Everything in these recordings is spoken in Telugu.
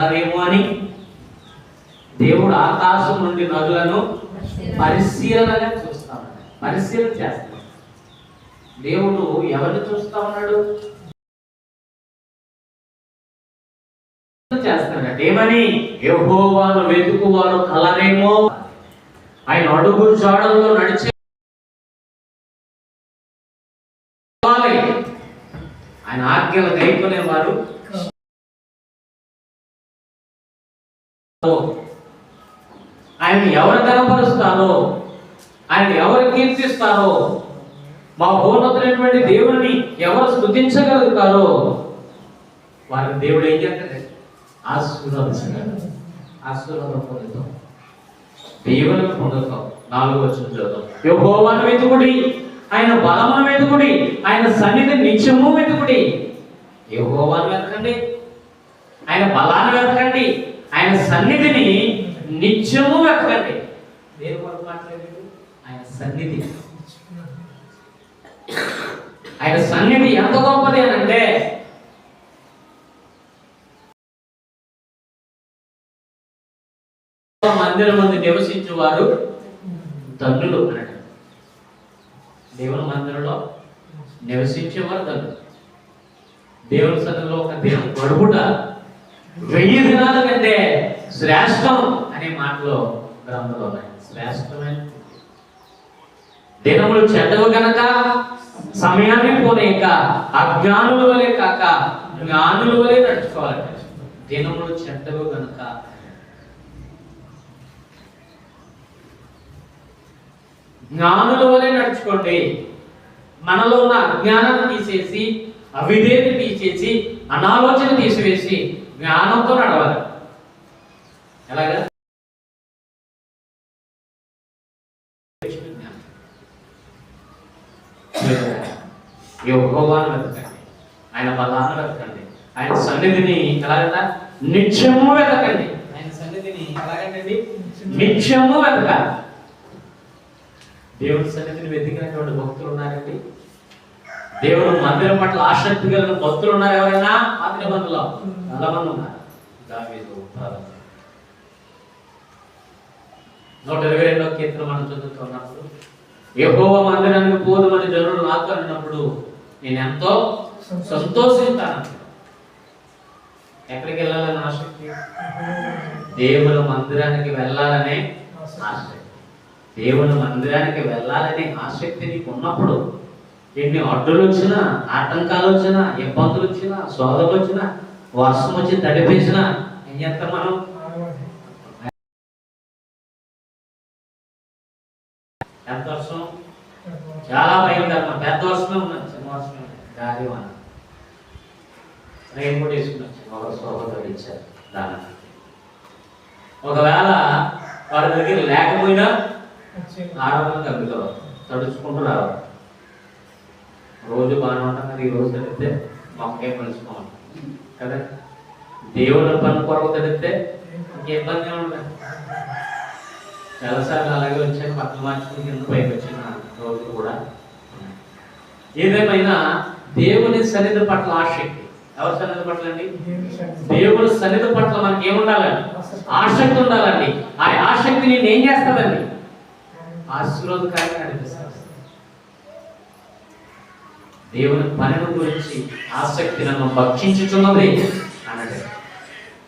ఏమో అని దేవుడు ఆకాశం నుండి నదులను పరిశీలనగా చూస్తా పరిశీలన చేస్తాడు. దేవుడు ఎవరిని చూస్తా ఉన్నాడు? చేస్తాడట. ఏమని? యెహోవాను వెతుకువారు కలరేమో? ఆయన అడుగు జాడల్లో నడిచే ఆయన ఆజ్ఞలు గైకొనేవారు ఆయన ఎవరు కనపరుస్తానో ఆయన ఎవరు కీర్తిస్తారో? మా ఉన్నతమైనటువంటి దేవుడిని ఎవరు స్థుతించగలుగుతారో? వారికి దేవుడు ఏం చేస్తాడు ఆశీర్వదించగలరు ఆశీర్వాదం పొందుతాం. దేవుని పొందుతాం. నాలుగు వచ్చిన చదువుతాం యెహోవాను వెతుకుడి ఆయన బలమును వెతుకుడి ఆయన సన్నిధి నిత్యము వెతుకుడి. యెహోవాను వెతకండి. ఆయన బలాన్ని వెతకండి. ఆయన సన్నిధిని నిత్యము వెతకండి. దేని కొరకు మాట్లాడేది ఆయన సన్నిధి. ఆయన సన్నిధి ఎంత గొప్పది అని అంటే మందిరం మంది నివసించే వారు ధన్యులు అన్నాడు దేవుని మందిరంలో నివసించేవారు ధన్యులు దేవుని సన్నిధిలో ఒక దినం గడుపుట వెయ్యి దినాల కంటే శ్రేష్టం అనే మాటలో గ్రంథంలో ఉన్నాయి. శ్రేష్టమైన దినములు చెడ్డవు గనక సమయాన్ని పోనేక అజ్ఞానుల వలె కాక జ్ఞానుల వలె నడుచుకోవాలి దినములు చెడ్డవు గనక. జ్ఞానుల వలె నడుచుకోండి. మనలో ఉన్న అజ్ఞానాన్ని తీసేసి అవిధేయత తీసేసి అనాలోచన తీసివేసి జ్ఞానంతో నడవాలి. ఎలాగా? యోగోవాన్ని వెతకండి. ఆయన బలాన్ని వెతకండి. ఆయన సన్నిధిని ఎలాగట? నిత్యము వెతకండి. ఆయన సన్నిధిని ఎలాగండి నిత్యము వెతకాలి. దేవుడి సన్నిధిని వెతికినటువంటి భక్తులు ఉన్నారండి. దేవుడు మందిరం పట్ల ఆసక్తి కలిగిన భక్తులు ఉన్నారు ఎవరైనా? పాత నిబంధనలో చాలా మంది ఉన్నారు. దావీదు నూట ఇరవై రెండో కీర్తన మనం చదువుతున్నప్పుడు యెహోవా మందిరానికి పోదమని జనులు నాతో అన్నప్పుడు నేను ఎంతో సంతోషిస్తాను ఎక్కడికి వెళ్ళాలని ఆసక్తి? దేవుని మందిరానికి వెళ్ళాలనే ఆసక్తి. దేవుని మందిరానికి వెళ్ళాలనే ఆసక్తి నీకు ఉన్నప్పుడు ఎన్ని అడ్డులు వచ్చినా ఆటంకాలు వచ్చినా ఇబ్బందులు వచ్చినా సోదరులు వచ్చినా వర్షం వచ్చి తడిపేసినా ఏం చేస్తాం మనం? ఎంత వర్షం. చాలా భయంకరమైన పెద్ద వర్షమే ఉన్నది చిన్న వర్షమే గాలి వాన రెయిన్ కోట్ వేసుకున్నాం ఒక సోదరుడు ఇచ్చారు దాని ఒకవేళ వారి దగ్గర లేకపోయినా ఆడవాళ్ళని తగ్గుతో తడుచుకుంటూ రావాలి. రోజు బాగానే ఉంటాం కదా ఈ రోజు తడితే మొక్కే పలుచుకోవాలి కదా? దేవుని పని కొరకు తడితే ఇంకే ఇబ్బంది ఉండదు. చాలాసార్లు అలాగే వచ్చాక పక్కన మార్చుకుని కింద పైకి వచ్చిన రోజులు కూడా. ఏదేమైనా దేవుని సన్నిధి పట్ల ఆసక్తి. ఎవరి సన్నిధి పట్ల అండి దేవుని సన్నిధి పట్ల మనకి ఏముండాలండి ఆసక్తి ఉండాలండి. ఆ ఆసక్తి నేను ఏం చేస్తానండి? ఆశీర్వాదకారిగా దేవుని పనుల గురించి ఆసక్తి నన్ను భక్షించుచున్నది అన్నాడు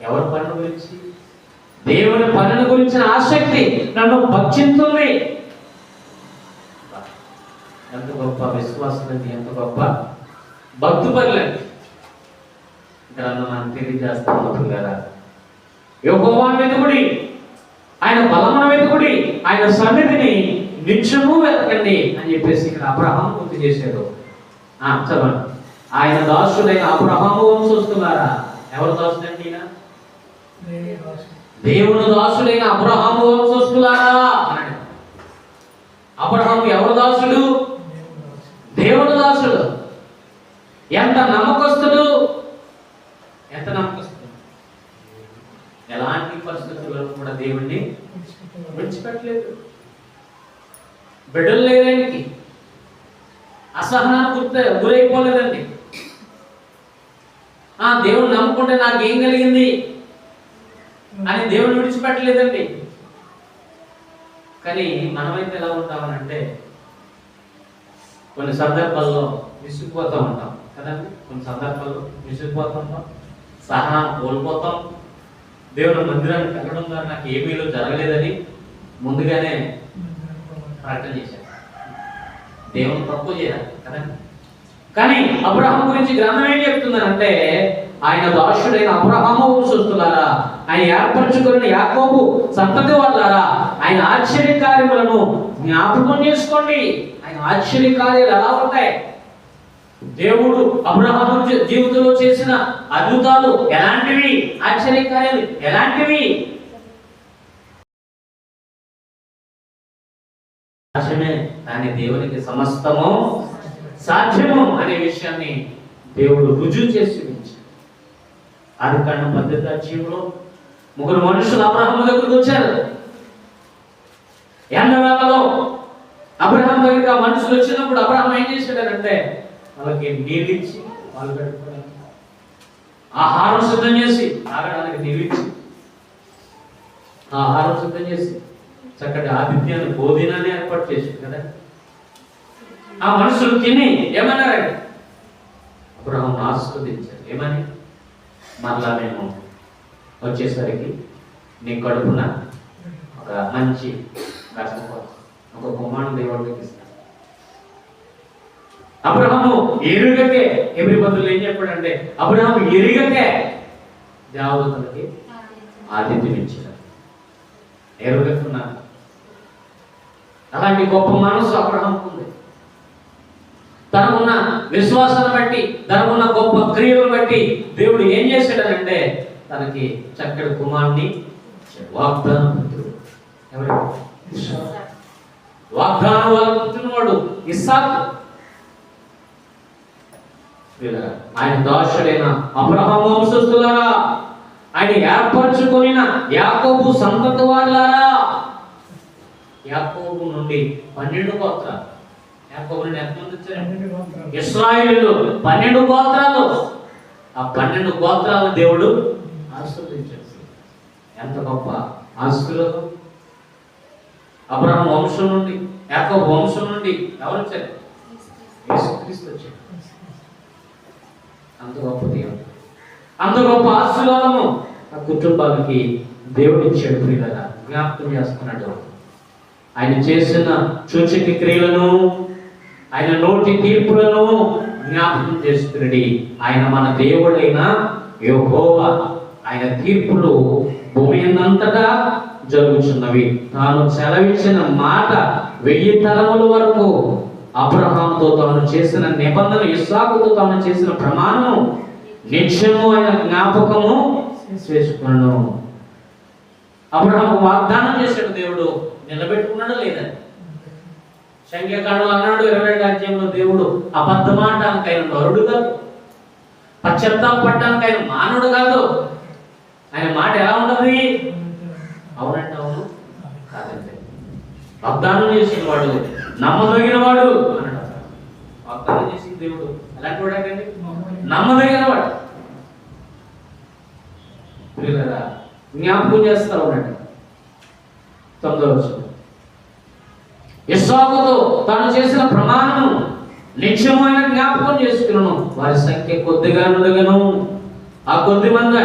ఎవరి పనుల గురించి? దేవుని పనుల గురించిన ఆసక్తి నన్ను భక్షించుంది ఎంత గొప్ప విశ్వాసం ఎంత గొప్ప భక్తు పనులండి ఇక్కడ నన్ను తెలియజేస్తున్నప్పుడు కదా. యోగోవాన్ వెతుకుడి ఆయన బలమున వెతుకుడి ఆయన సన్నిధిని నిత్యము వెతకండి అని చెప్పేసి ఇక్కడ అబ్రహం గుర్తు చేశారు చదవండి. ఆయన దాసుడైన అబ్రహాము వంశస్తులారా ఎవరు దాసుడండి ఈయన? దేవుని దాసుడైన అబ్రహాము వంశస్థులారా అబ్రహాము ఎవరు దాసుడు? దేవుడు దాసుడు. ఎంత నమ్మకస్తుడు? ఎంత నమ్మకస్తుడు? ఎలాంటి పరిస్థితుల్లో కూడా దేవుణ్ణి విడిచిపెట్టలేదు. బిడ్డలు లేదానికి. అసహనానికి గుర్త గురైపోలేదండి. ఆ దేవుడు నమ్ముకుంటే నాకేం కలిగింది? అని దేవుడు విడిచిపెట్టలేదండి. కానీ మనమైతే ఎలా ఉంటామనంటే కొన్ని సందర్భాల్లో విసిగిపోతూ ఉంటాం. కదండి? కొన్ని సందర్భాల్లో విసిగిపోతూ ఉంటాం. సహనం కోల్పోతాం. దేవుని మందిరానికి వెళ్ళడం ద్వారా నాకు ఏ జరగలేదని ముందుగానే ప్రకటన చేశాను. దేవుని తక్కువ చేయాలి. కానీ అబ్రహం గురించి గ్రంథం ఏం చెప్తున్నారంటే ఆయన దాసుడైన అబ్రహము వంశస్థులారా ఆయన ఏర్పరచుకున్న యాకోబు సంతతి వాళ్ళారా? ఆయన ఆశ్చర్య కార్యములను జ్ఞాపకం చేసుకోండి. ఆయన ఆశ్చర్య కార్యాలు ఎలా ఉంటాయి? దేవుడు అబ్రహాము జీవితంలో చేసిన అద్భుతాలు ఎలాంటివి? ఆశ్చర్య కార్యాలు ఎలాంటివి? కానీ దేవునికి సమస్తము సాధ్యము అనే విషయాన్ని దేవుడు రుజువు చేసి చూపించాడు. ఆది కాండం పద్ధతి అధ్యయంలో ముగ్గురు మనుషులు అబ్రహం దగ్గరకు వచ్చారు. ఎండవేళలో అబ్రహం దగ్గరికి ఆ మనుషులు వచ్చినప్పుడు అబ్రహం ఏం చేశాడంటే వాళ్ళకి నీళ్ళిచ్చి వాళ్ళు కట్టుకోవడానికి ఆహారం సిద్ధం చేసి తాగడానికి నీళ్ళిచ్చి ఆహారం సిద్ధం చేసి చక్కటి ఆతిథ్యాన్ని భోజనాన్ని ఏర్పాటు చేశాడు కదా. ఆ మనుషులు తిని ఏమన్నారండి అబ్రహం ఆస్వాదించారు ఏమని? మరలా మేము వచ్చేసరికి నీ కడుపున ఒక మంచి ఒక కుమారుడు దేవుడికి ఇస్తాను అబ్రహము ఎరుగకే ఎవరి బదులు ఏం చెప్పాడంటే అబ్రహం ఎరుగకే దేవతలకి ఆతిథ్యం ఇచ్చాడు. ఎరుగకున్నాను అలాంటి గొప్ప మనసు అబ్రహాంకు ఉంది. తనకున్న విశ్వాసాన్ని బట్టి తనకున్న గొప్ప క్రియలు బట్టి దేవుడు ఏం చేశాడనంటే తనకి చక్కటి కుమారుని ఇచ్చాడు. వాగ్దాన పుత్రుడు ఎవరు? వాగ్దానం ఇస్సాకు. ఆయన దాసుడైన అబ్రహం వంశస్థులారా ఆయన ఏర్పరచుకొనిన యాకోబు సంతత వాళ్ళారా? యాకోబు నుండి పన్నెండు గోత్రాలు. యాకోబు ఎంతమంది వచ్చారు ఇస్రాయిలు పన్నెండు గోత్రాలు. ఆ పన్నెండు గోత్రాలు దేవుడు ఆశీర్వదించాడు. ఎంత గొప్ప ఆశీర్వాదం. అబ్రహం వంశం నుండి యాకోబు వంశం నుండి ఎవరు వచ్చారు? యేసుక్రీస్తు వచ్చాడు అంత గొప్ప దేవుడు. అంత గొప్ప ఆశీర్వాదము. ఆ కుటుంబానికి దేవుడు ఇచ్చాడు ప్రియులరా. జ్ఞాపకం చేస్తున్నాడు ఆయన చేసిన సూచక క్రియలను ఆయన నోటి తీర్పులను జ్ఞాపకం చేస్తున్నది. ఆయన మన దేవుడైన యెహోవా. ఆయన తీర్పులు భూమి అంతటా జరుగుతున్నవి తాను సెలవిచ్చిన మాట వెయ్యి తరముల వరకు అబ్రహాంతో తాను చేసిన నిబంధన ఇస్సాకుతో తాను చేసిన ప్రమాణం నిత్యము ఆయన జ్ఞాపకము చేసుకున్నాను అబ్రహాం వాగ్దానం చేశాడు దేవుడు. నిలబెట్టుకున్నాడు లేదని సంఖ్యాకాండం అన్నాడు ఇరవై అధ్యాయంలో దేవుడు అబద్ధమాడడానికి ఆయన నరుడు కాదు. పశ్చాత్తాపడడానికి ఆయన మానవుడు కాదు. ఆయన మాట ఎలా ఉండదు అవునంటే అవును కాదండి వాగ్దానం చేసిన వాడు నమ్మదగిన వాడు అన్నాడు వాగ్దానం చేసిన దేవుడు ఎలాంటి వాడండి నమ్మదగిన వాడు. జ్ఞాపకం చేస్తా ఉండండి. తొమ్మిదవ వచనం. ఇస్సాకుతో తాను చేసిన ప్రమాణము నిత్యమైన జ్ఞాపకం చేసుకున్నాను. వారి సంఖ్య కొద్దిగా ఉండగను ఆ కొద్ది మంది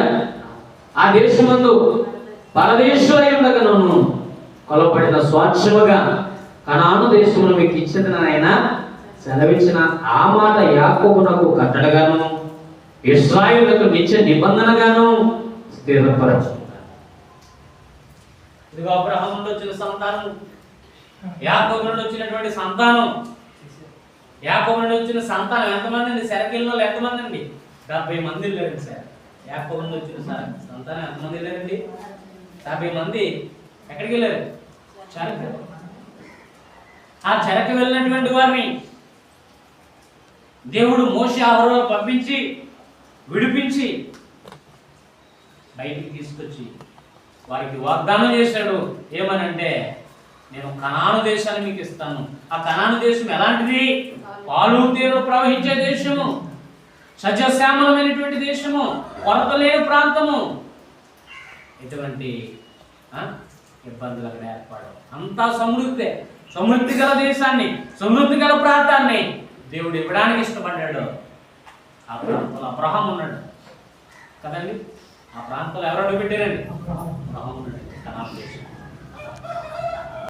ఆ దేశమందు పరదేశులై ఉండగను కొలపడిన స్వాచ్ఛముగా కనాను దేశమును మీకు ఇచ్చిన ఆయన సెలవించిన ఆ మాట యాకోబునకు కట్టడగాను ఇస్రాయులకు నిత్య నిబంధనగాను స్థిరపరచుకున్నాను ఇదిగో అబ్రహం చిన్న వచ్చిన సంతానం యాకోబు నుండి వచ్చినటువంటి సంతానం. యాకోబు నుండి వచ్చిన సంతానం. ఎంతమంది అండి? సెరకిల్లో ఎంతమంది అండి? డెబ్బై మంది లేరండి సార్. యాకోబు నుండి వచ్చిన సార్ సంతానం ఎంతమంది లేరండి? డెబ్బై మంది. ఎక్కడికి వెళ్ళారు? చెరక ఆ చెరకు వెళ్ళినటువంటి వారిని దేవుడు మోషి ఆహ్వానం పంపించి విడిపించి బయటికి తీసుకొచ్చి వారికి వాగ్దానం చేశాడు. ఏమనంటే నేను కనాను దేశాన్ని మీకు ఇస్తాను. ఆ కనాను దేశం ఎలాంటిది? పాలు తీరు ప్రవహించే దేశము సజశ్యామలమైనటువంటి దేశము కొరత లేని ప్రాంతము. ఎటువంటి ఆ, ఇబ్బందులు అక్కడ ఏర్పడవు. అంతా సమృద్ధి. సమృద్ధి గల దేశాన్ని సమృద్ధి గల ప్రాంతాన్ని దేవుడు ఇవ్వడానికి ఇష్టపడ్డాడు. ఆ ప్రాంతంలో అబ్రహం ఉన్నాడు. కదండి? ఆ ప్రాంతంలో ఎవరు అడుగు పెట్టారండి ఉన్నాడు. కనాన్ దేశం.